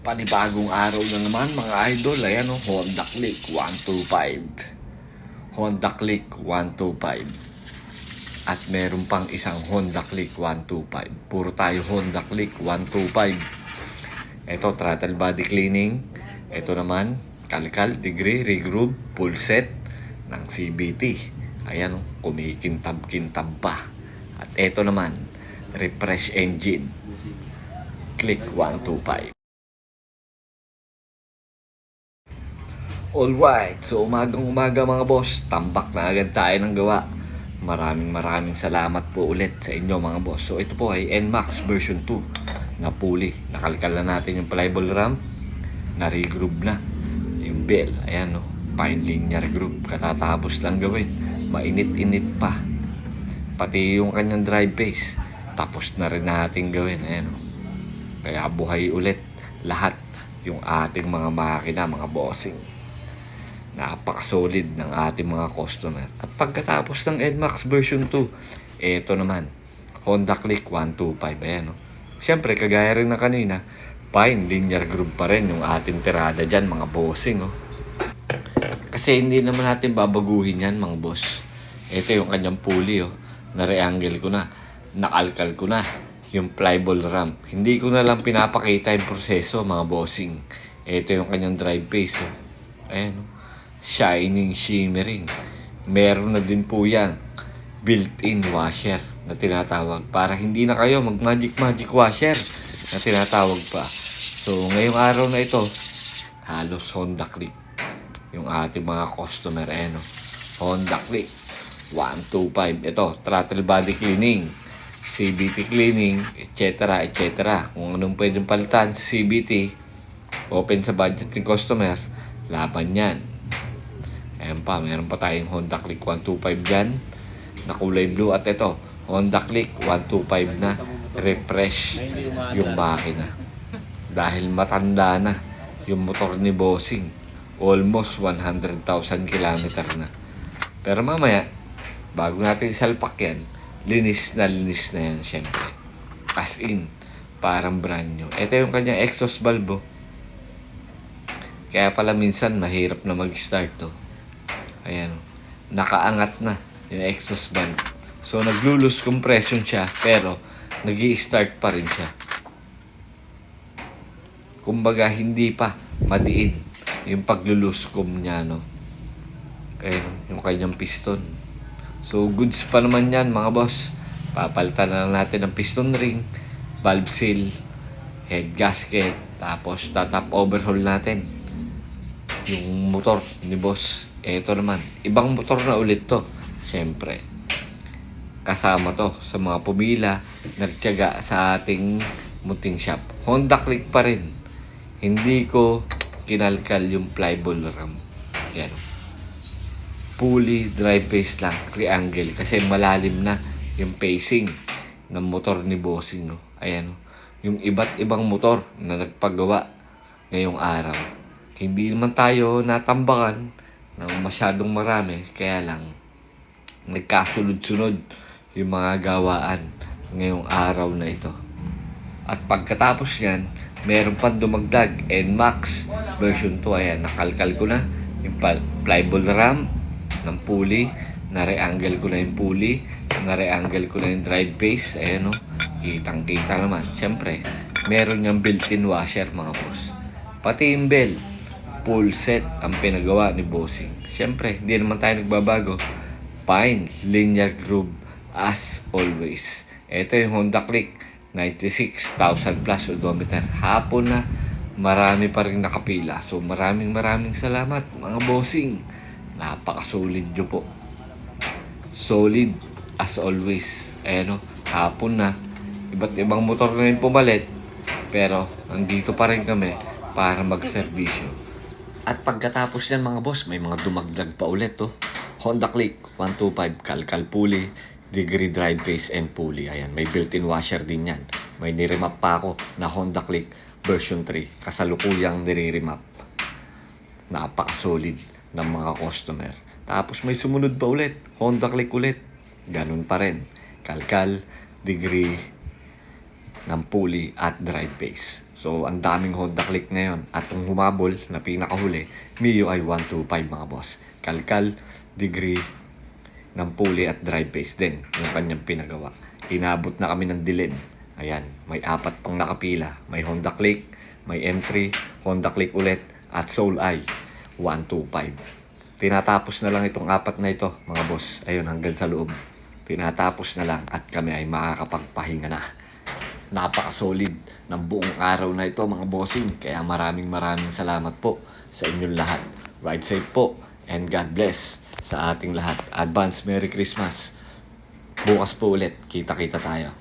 Panibagong araw na naman mga idol. Ayan o, Honda Click 125. Honda Click 125. At meron pang isang Honda Click 125. Puro tayo Honda Click 125. Ito, throttle body cleaning. Ito naman, kalkal, degree, regroup, full set ng CBT. Ayan o, kumikintab-kintab pa. At ito naman, refresh engine. Click 125. Alright, so umagang umaga mga boss, tambak na agad tayo ng gawa. Maraming maraming salamat po ulit sa inyo mga boss. So ito po ay NMAX version 2 na pulley. Nakalkal na natin yung pliable ramp, na-regroove na. Yung bell, ayan no, fine linear groove. Katatapos lang gawin, mainit-init pa. Pati yung kanyang drive base, tapos na rin natin gawin. Ayan no. Kaya buhay ulit lahat yung ating mga makina, mga bossing napaka-solid ng ating mga customer. At pagkatapos ng NMAX version 2, eto naman, Honda Click 125. Ayan, no? Siyempre, kagaya rin na kanina, fine, linear groove pa rin yung ating tirada dyan, mga bossing. Oh. Kasi hindi naman natin babaguhin yan, mga boss. Ito yung kanyang pulley, oh. Na-reangle ko na. Nakalkal ko na yung pliable ramp. Hindi ko na lang pinapakita yung proseso, mga bossing. Ito yung kanyang drive base, oh. Ayan, oh shining, shimmering. Meron na din po yan built-in washer na tinatawag para hindi na kayo mag magic washer na tinatawag pa. So ngayong araw na ito, halos Honda Click yung ating mga customer eh no. Honda Click 125. Ito, throttle body cleaning, CBT cleaning, etc. etc. Kung anong pwedeng palitan CBT, open sa budget ng customer, laban yan. Ayan pa, meron pa tayong Honda Click 125 dyan na kulay blue. At ito, Honda Click 125 na refresh yung makina. Dahil matanda na yung motor ni Bossing. Almost 100,000 kilometer na. Pero mamaya, bago natin isalpak yan, linis na linis na yan syempre. As in, parang brand new. Ito yung kanyang exhaust valve. oh. Kaya pala minsan mahirap na mag-start to. Ayan. Nakaangat na yung exhaust valve. So, naglo-lose compression siya, pero nag start pa rin siya. Kumbaga, hindi pa madiin yung paglo-lose com niya, no? Ayan, yung kanyang piston. So, goods pa naman yan, mga boss. Papalitan na natin ng piston ring, valve seal, head gasket, tapos tatap overhaul natin yung motor ni boss. Ito naman, ibang motor na ulit to. Siyempre, kasama to sa mga pumila, nagtyaga sa ating muting shop. Honda Click pa rin. Hindi ko kinalkal yung pliable ram. Yan. Pulley drive base lang, triangle. Kasi malalim na yung pacing ng motor ni Bossing. No? Ayan. oh. Yung iba't ibang motor na nagpagawa ngayong araw. Hindi naman tayo natambakan ng masyadong marami. Kaya lang, nagkasunod-sunod yung mga gawaan ngayong araw na ito. At pagkatapos yan, meron pang dumagdag NMAX version 2. Ayan, nakalkal ko na yung pliable ramp ng pulley. Na-reangle ko na yung pulley. Na-reangle ko na yung drive base. Ayan o, kitang-kita naman. Siyempre, meron niyang built-in washer mga boss. Pati yung bell, full set ang pinagawa ni Bossing. Siyempre, hindi naman tayo nagbabago. Fine, linear groove as always. Ito yung Honda Click 96,000 plus odometer. Hapon na, marami pa rin nakapila. So maraming maraming salamat mga bossing. Napakasulit nyo po. Solid as always. Ayan o, hapon na. Iba't ibang motor na yung pumalit. Pero, nandito pa rin kami para magserbisyo. At pagkatapos yan mga boss, may mga dumagdag pa ulit to. Honda Click 125 Kalkal Pulley, Degree Drive Base and Pulley. Ayan, may built-in washer din yan. May niremap pa ako na Honda Click version 3. Kasalukuyang nire-remap. Napaka-solid ng mga customer. Tapos may sumunod pa ulit. Honda Click ulit. Ganun pa rin. Kalkal, degree ng pulley at drive base. So, ang daming Honda Click ngayon. At ang humabol na pinakahuli, MIUI 125 mga boss. Kalkal, degree ng pulley at drive base din yung kanyang pinagawa. Inabot na kami ng dilim. Ayan, may apat pang nakapila. May Honda Click, may M3, Honda Click ulit, at Soul Eye 125. Tinatapos na lang itong apat na ito, mga boss. Ayun, hanggang sa loob. Tinatapos na lang at kami ay makakapagpahinga na. Napaka-solid ng buong araw na ito, mga bossing. Kaya maraming maraming salamat po sa inyong lahat. Ride safe po and God bless sa ating lahat. Advance Merry Christmas. Bukas po ulit, kita-kita tayo.